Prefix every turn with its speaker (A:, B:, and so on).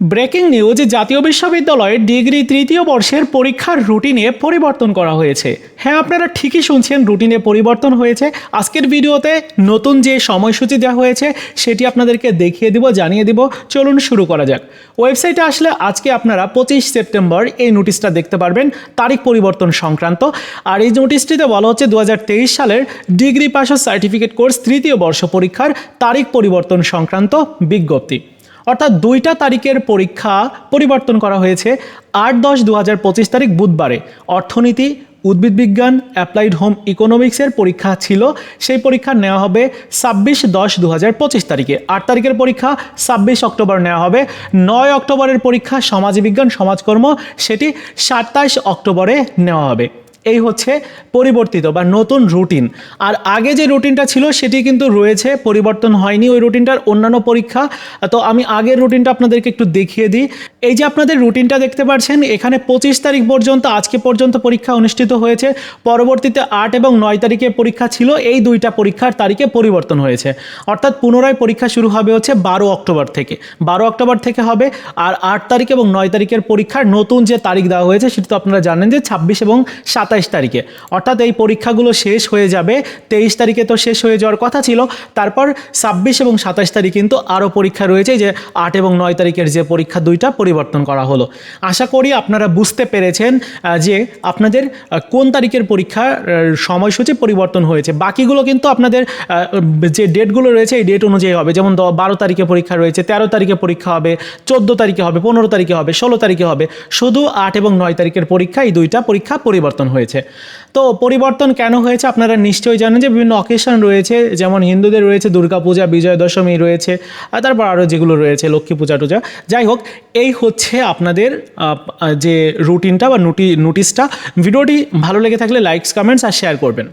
A: Breaking news, জাতীয় বিশ্ববিদ্যালয়ের degree তৃতীয় বর্ষের পরীক্ষার রুটিনে পরিবর্তন করা হয়েছে। হ্যাঁ আপনারা ঠিকই শুনছেন, রুটিনে পরিবর্তন হয়েছে। আজকের ভিডিওতে নতুন যে সময়সূচি দেওয়া হয়েছে, সেটি আপনাদেরকে দেখিয়ে দিব, জানিয়ে দিব। চলুন শুরু করা যাক। ওয়েবসাইটে আসলে আজকে আপনারা পঁচিশ সেপ্টেম্বর এই নোটিশটা দেখতে পারবেন, তারিখ পরিবর্তন সংক্রান্ত। আর এই নোটিশটিতে বলা হচ্ছে দু হাজার তেইশ সালের ডিগ্রি পাস সার্টিফিকেট কোর্স তৃতীয় বর্ষ পরীক্ষার তারিখ পরিবর্তন সংক্রান্ত বিজ্ঞপ্তি। অর্থাৎ দুইটা তারিখের পরীক্ষা পরিবর্তন করা হয়েছে আট দশ দু তারিখ বুধবারে। অর্থনীতি, উদ্ভিদ বিজ্ঞান, অ্যাপ্লাইড হোম ইকোনমিক্সের পরীক্ষা ছিল, সেই পরীক্ষা নেওয়া হবে ছাব্বিশ দশ দু তারিখে। আট তারিখের পরীক্ষা ছাব্বিশ অক্টোবর নেওয়া হবে। নয় অক্টোবরের পরীক্ষা সমাজবিজ্ঞান সমাজকর্ম, সেটি সাতাইশ অক্টোবরে নেওয়া হবে। এই হচ্ছে পরিবর্তিত বা নতুন রুটিন আর আগে যে রুটিনটা ছিল, সেটি কিন্তু রয়েছে, পরিবর্তন হয়নি। ওই রুটিনটার অন্যান্য পরীক্ষা। তো আমি আগের রুটিনটা আপনাদেরকে একটু দেখিয়ে দিই। এই যে আপনাদের রুটিনটা দেখতে পাচ্ছেন, এখানে পঁচিশ তারিখ পর্যন্ত, আজকে পর্যন্ত পরীক্ষা অনুষ্ঠিত হয়েছে। পরবর্তীতে আট এবং নয় তারিখে পরীক্ষা ছিল। এই দুইটা পরীক্ষার তারিখে পরিবর্তন হয়েছে। অর্থাৎ পুনরায় পরীক্ষা শুরু হবে হচ্ছে বারো অক্টোবর থেকে। বারো অক্টোবর থেকে হবে। আর আট তারিখ এবং নয় তারিখের পরীক্ষার নতুন যে তারিখ দেওয়া হয়েছে, সেটা তো আপনারা জানেন যে ছাব্বিশ এবং সাতাইশ তারিখে। অর্থাৎ এই পরীক্ষাগুলো শেষ হয়ে যাবে, তেইশ তারিখে তো শেষ হয়ে যাওয়ার কথা ছিল। তারপর ছাব্বিশ এবং সাতাশ তারিখ কিন্তু আরও পরীক্ষা রয়েছে যে আট এবং নয় তারিখের যে পরীক্ষা দুইটা পরিবর্তন করা হলো। আশা করি আপনারা বুঝতে পেরেছেন যে আপনাদের কোন তারিখের পরীক্ষার সময়সূচি পরিবর্তন হয়েছে। বাকিগুলো কিন্তু আপনাদের যে ডেটগুলো রয়েছে এই ডেট অনুযায়ী হবে। যেমন বারো তারিখে পরীক্ষা রয়েছে, তেরো তারিখে পরীক্ষা হবে, চোদ্দ তারিখে হবে, পনেরো তারিখে হবে, ষোলো তারিখে হবে। শুধু আট এবং নয় তারিখের পরীক্ষা, এই দুইটা পরীক্ষা পরিবর্তন হয়েছে। তো পরিবর্তন কেন হয়েছে আপনারা নিশ্চয়ই জানেন যে বিভিন্ন অকেশন রয়েছে, যেমন হিন্দুদের রয়েছে দুর্গাপূজা বিজয় দশমী রয়েছে, আর তারপর আরও যেগুলো রয়েছে, লক্ষ্মী পূজা টুজা। যাই হোক, এই হচ্ছে আপনাদের যে রুটিনটা বা নোটি নোটিশটা ভিডিওটি ভালো লেগে থাকলে লাইকস কমেন্টস আর শেয়ার করবেন।